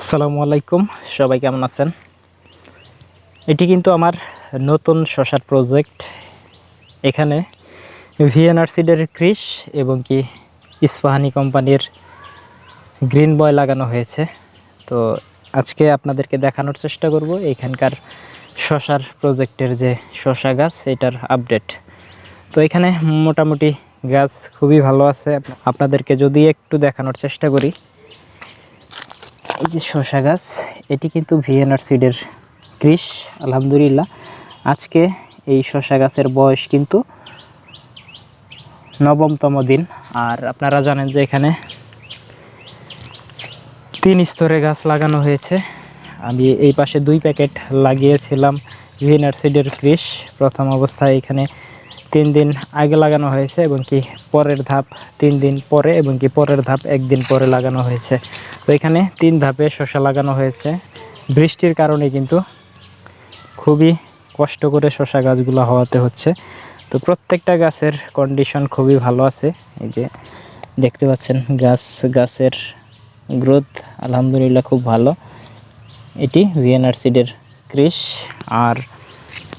আসসালামু আলাইকুম, সবাই কেমন আছেন? এটি কিন্তু আমার নতুন শশার প্রজেক্ট এখানে ভিএনআর সিডের ক্রিস এবং কি ইস্পাহানি কোম্পানির গ্রিন বয় লাগানো হয়েছে। তো আজকে আপনাদেরকে দেখানোর চেষ্টা করব এখানকার শশার প্রজেক্টের যে শশা গাছ, এটার আপডেট তো এখানে মোটামুটি গাছ খুবই ভালো আছে। আপনাদেরকে যদি একটু দেখানোর চেষ্টা করি। এই যে শশা গাছ, এটি কিন্তু ভিএনআর সিডের কৃষ, আলহামদুলিল্লাহ। আজকে এই শশা গাছের বয়স কিন্তু নবমতম দিন। আর আপনারা জানেন যে এখানে তিন স্তরে গাছ লাগানো হয়েছে। আমি এই পাশে দুই প্যাকেট লাগিয়েছিলাম ভিএনআর সিডের কৃষ। প্রথম অবস্থায় এখানে তিন দিন আগে লাগানো হয়েছে এবং কি পরের ধাপ তিন দিন পরে এবং কি পরের ধাপ একদিন পরে লাগানো হয়েছে। তো এখানে তিন ধাপে শসা লাগানো হয়েছে। বৃষ্টির কারণে কিন্তু খুবই কষ্ট করে শসা গাছগুলো হওয়াতে হচ্ছে। তো প্রত্যেকটা গাছের কন্ডিশন খুবই ভালো আছে। এই যে দেখতে পাচ্ছেন গাছ, গাছের গ্রোথ আলহামদুলিল্লাহ খুব ভালো। এটি ভিএনআর সিডের ক্রিস আর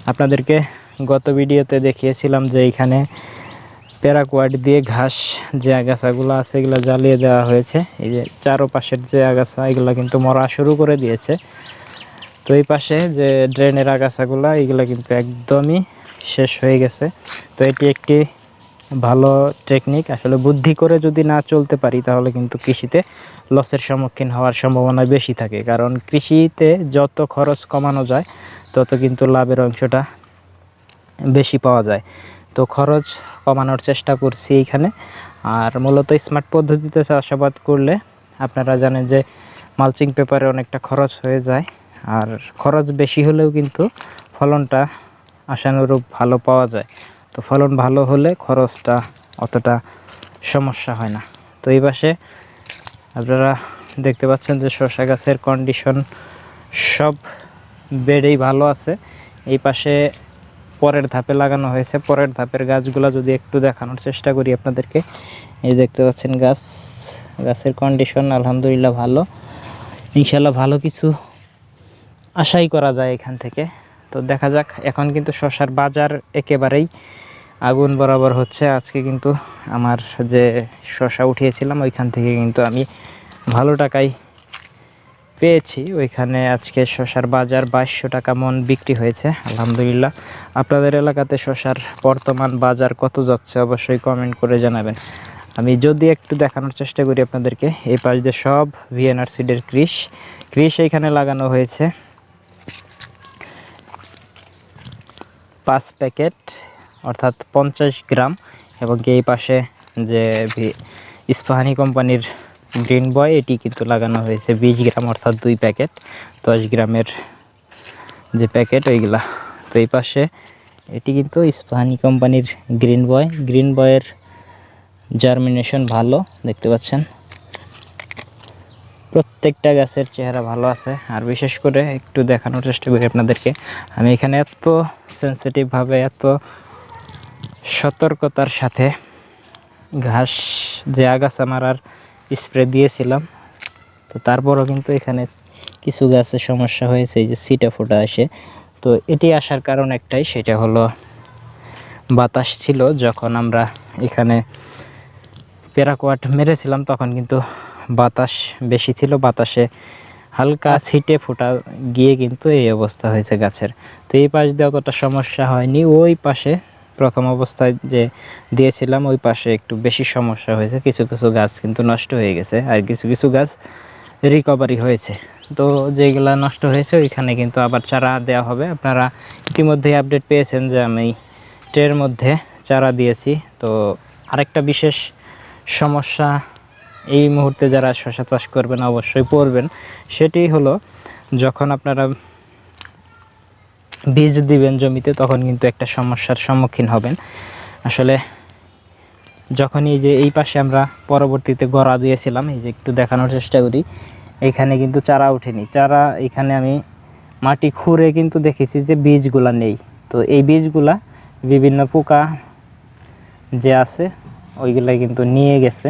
আপনাদেরকে গত ভিডিওতে দেখিয়েছিলাম যে এখানে প্যারাকোয়াড দিয়ে ঘাস যে আগাছাগুলো আছে এগুলো জ্বালিয়ে দেওয়া হয়েছে। এই যে চারোপাশের যে আগাছা, এগুলো কিন্তু মরা শুরু করে দিয়েছে। তো এই পাশে যে ড্রেনের আগাছাগুলো, এগুলো কিন্তু একদমই শেষ হয়ে গেছে। তো এটি একটি ভালো টেকনিক আসলে বুদ্ধি করে যদি না চলতে পারি, তাহলে কিন্তু কৃষিতে লসের সম্মুখীন হওয়ার সম্ভাবনা বেশি থাকে। কারণ কৃষিতে যত খরচ কমানো যায়, তত কিন্তু লাভের অংশটা বেশি পাওয়া যায়। তো খরচ কমানোর চেষ্টা করছি এইখানে। আর মূলত স্মার্ট পদ্ধতিতে চাষাবাদ করলে আপনারা জানেন যে মালচিং পেপারে অনেকটা খরচ হয়ে যায়। আর খরচ বেশি হলেও কিন্তু ফলনটা আশানুরূপ ভালো পাওয়া যায়। তো ফলন ভালো হলে খরচটা অতটা সমস্যা হয় না। তো এই পাশে আপনারা দেখতে পাচ্ছেন যে শসা গাছের কন্ডিশন সব বেডেই ভালো আছে। এই পাশে পরের ধাপে লাগানো হয়েছে। পরের ধাপের গাছগুলো যদি একটু দেখানোর চেষ্টা করি আপনাদেরকে। এই দেখতে পাচ্ছেন গাছ। গাছের কন্ডিশন আলহামদুলিল্লাহ ভালো। ইনশাল্লাহ ভালো কিছু আশাই করা যায় এখান থেকে। তো দেখা যাক, এখন কিন্তু শশার বাজার একেবারেই আগুন বরাবর হচ্ছে। আজকে কিন্তু আমার যে শশা উঠিয়েছিলাম, ওইখান থেকে কিন্তু আমি ভালো টাকায় পেয়েছি। ওইখানে আজকে শশার বাজার বাইশশো টাকা মন বিক্রি হয়েছে, আলহামদুলিল্লাহ। আপনাদের এলাকাতে শশার বর্তমান বাজার কত যাচ্ছে অবশ্যই কমেন্ট করে জানাবেন। আমি যদি একটু দেখানোর চেষ্টা করি আপনাদেরকে, এই পাশ দিয়ে সব ভিএনআর সিডের ক্রিস। ক্রিস এইখানে লাগানো হয়েছে। পাঁচ প্যাকেট, অর্থাৎ পঞ্চাশ গ্রাম, এবং এই পাশে যে ইস্পাহানি কোম্পানির গ্রিন বয় এটি কিন্তু লাগানো হয়েছে বিশ গ্রাম, অর্থাৎ দুই প্যাকেট, দশ গ্রামের যে প্যাকেট, ওইগুলা। তো এই পাশে এটি কিন্তু ইস্পাহানি কোম্পানির গ্রিন বয় গ্রিন বয়ের জার্মিনেশন ভালো, দেখতে পাচ্ছেন। প্রত্যেকটা গাছের চেহারা ভালো আছে। আর বিশেষ করে একটু দেখানোর চেষ্টা করি আপনাদেরকে। আমি এখানে এত সেন্সিটিভভাবে এত সতর্কতার সাথে ঘাস, যে আগাছা মারার স্প্রে দিয়েছিলাম। তো তারপরও কিন্তু এখানে কিছু গাছের সমস্যা হয়েছে যে সিটা ফোটা আসে। তো এটি আসার কারণ একটাই, সেটা হলো বাতাস ছিল। যখন আমরা এখানে প্যারাকোয়াট মেরেছিলাম, তখন কিন্তু বাতাস বেশি ছিল। বাতাসে হালকা ছিটে ফোটা গিয়ে কিন্তু এই অবস্থা হয়েছে গাছের। তো এই পাশ দিয়ে অতটা সমস্যা হয়নি। ওই পাশে প্রথম অবস্থায় যে দিয়েছিলাম, ওই পাশে একটু বেশি সমস্যা হয়েছে। কিছু কিছু গাছ কিন্তু নষ্ট হয়ে গেছে আর কিছু কিছু গাছ রিকভারি হয়েছে। তো যেগুলো নষ্ট হয়েছে, ওইখানে কিন্তু আবার চারা দেওয়া হবে। আপনারা ইতিমধ্যেই আপডেট পেয়েছেন যে আমি ট্রের মধ্যে চারা দিয়েছি। তো আরেকটা বিশেষ সমস্যা এই মুহূর্তে যারা শশা চাষ করবেন, অবশ্যই পড়বেন। সেটি হলো, যখন আপনারা বীজ দিবেন জমিতে, তখন কিন্তু একটা সমস্যার সম্মুখীন হবেন। আসলে যখন এই যে এই পাশে আমরা পরবর্তীতে গড়া দিয়েছিলাম, এই যে একটু দেখানোর চেষ্টা করি, এখানে কিন্তু চারা উঠেনি চারা এখানে আমি মাটি খুঁড়ে কিন্তু দেখেছি যে বীজগুলা নেই। তো এই বীজগুলা বিভিন্ন পোকা যে আছে ওইগুলা কিন্তু নিয়ে গেছে।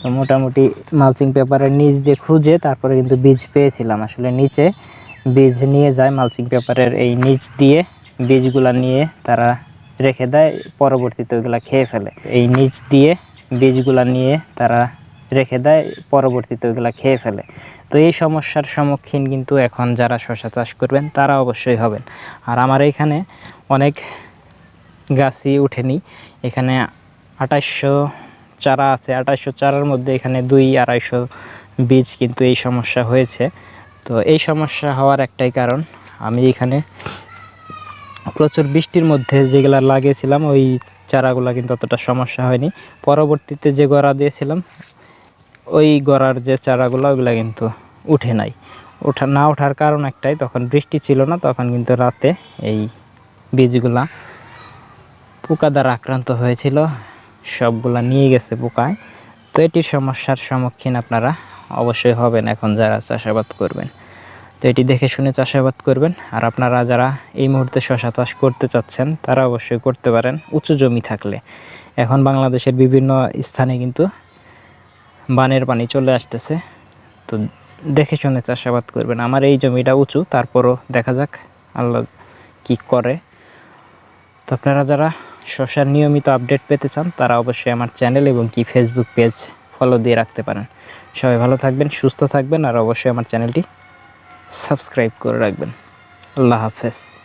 তো মোটামুটি মালচিং পেপারের নিচ দিয়ে খুঁজে তারপরে কিন্তু বীজ পেয়েছিলাম। আসলে নিচে বীজ নিয়ে যায় মালচিং পেপারের এই নিচ দিয়ে বীজগুলা নিয়ে তারা রেখে দেয়, পরবর্তীতে ওইগুলা খেয়ে ফেলে। এই নিচ দিয়ে বীজগুলা নিয়ে তারা রেখে দেয়, পরবর্তীতে ওইগুলা খেয়ে ফেলে। তো এই সমস্যার সম্মুখীন কিন্তু এখন যারা শশা চাষ করবেন, তারা অবশ্যই হবেন। আর আমার এখানে অনেক গাছই উঠেনি। এখানে আঠাশশো চারা আছে। আঠাশশো চারার মধ্যে এখানে দুই আড়াইশো বীজ কিন্তু এই সমস্যা হয়েছে। তো এই সমস্যা হওয়ার একটাই কারণ। আমি এখানে প্রচুর বৃষ্টির মধ্যে যেগুলা লাগিয়েছিলাম, ওই চারাগুলো কিন্তু অতটা সমস্যা হয়নি। পরবর্তীতে যে গড়া দিয়েছিলাম, ওই গড়ার যে চারাগুলো, ওগুলো কিন্তু উঠে নাই। ওঠা, না ওঠার কারণ একটাই, তখন বৃষ্টি ছিল না, তখন কিন্তু রাতে এই বীজগুলা পোকা দ্বারা আক্রান্ত হয়েছিল। সবগুলা নিয়ে গেছে পোকায়। তো এটির সমস্যার সম্মুখীন আপনারা অবশ্যই হবেন, এখন যারা চাষাবাদ করবেন। তো এটি দেখে শুনে চাষাবাদ করবেন, আর আপনারা যারা এই মুহূর্তে শশা চাষ করতে চাচ্ছেন, তারা অবশ্যই করতে পারেন উঁচু জমি থাকলে। এখন বাংলাদেশের বিভিন্ন স্থানে কিন্তু বানের পানি চলে আসতেছে। তো দেখে শুনে চাষাবাদ করবেন, আমার এই জমিটা উঁচু, তারপরও দেখা যাক আল্লাহ কি করে। তো আপনারা যারা শশার নিয়মিত আপডেট পেতে চান, তারা অবশ্যই আমার চ্যানেল এবং কি ফেসবুক পেজ ফলো দিয়ে রাখতে পারেন। সবাই ভালো থাকবেন সুস্থ থাকবেন আর অবশ্যই আমার চ্যানেলটি সাবস্ক্রাইব করে রাখবেন। আল্লাহ হাফেজ।